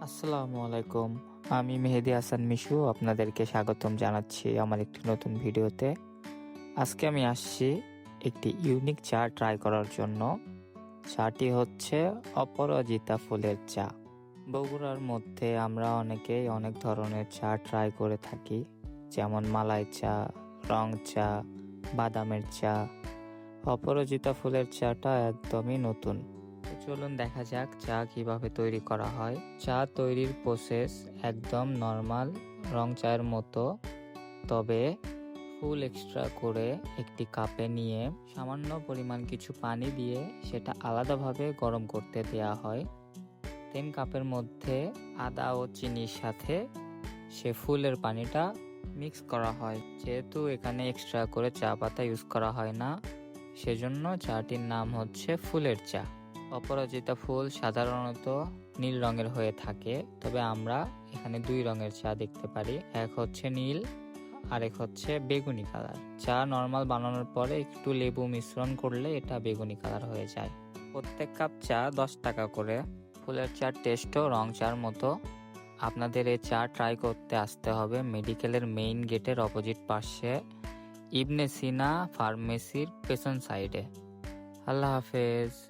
আসসালামু আলাইকুম। আমি মেহেদি হাসান মিশু, আপনাদেরকে স্বাগতম জানাচ্ছি আমার একটি নতুন ভিডিওতে। আজকে আমি আসছি একটি ইউনিক চা ট্রাই করার জন্য। চাটি হচ্ছে অপরাজিতা ফুলের চা। বগুড়ার মধ্যে আমরা অনেকেই অনেক ধরনের চা ট্রাই করে থাকি। যেমন মালাই চা, রং চা, বাদামের চা। অপরাজিতা ফুলের চাটা একদমই নতুন। চলুন দেখা যাক চা কীভাবে তৈরি করা হয়। চা তৈরির প্রসেস একদম নর্মাল রং চায়ের মতো। তবে ফুল এক্সট্রা করে একটি কাপে নিয়ে সামান্য পরিমাণ কিছু পানি দিয়ে সেটা আলাদাভাবে গরম করতে দেওয়া হয়। দেন কাপের মধ্যে আদা ও চিনির সাথে সে ফুলের পানিটা মিক্স করা হয়। যেহেতু এখানে এক্সট্রা করে চা পাতা ইউজ করা হয় না, সেজন্য চাটির নাম হচ্ছে ফুলের চা। অপরাজিতা ফুল সাধারণত নীল রঙের হয়ে থাকে, তবে আমরা এখানে দুই রঙের চা দেখতে পারি। এক হচ্ছে নীল আর এক হচ্ছে বেগুনি কালার। চা নর্মাল বানানোর পরে একটু লেবু মিশ্রণ করলে এটা বেগুনি কালার হয়ে যায়। প্রত্যেক কাপ চা দশ টাকা করে। ফুলের চার টেস্টও রং চার মতো। আপনাদের এই চা ট্রাই করতে আসতে হবে মেডিকেলের মেইন গেটের অপোজিট পাশে ইবনে সিনা ফার্মেসির পেছন সাইডে। আল্লাহ হাফেজ।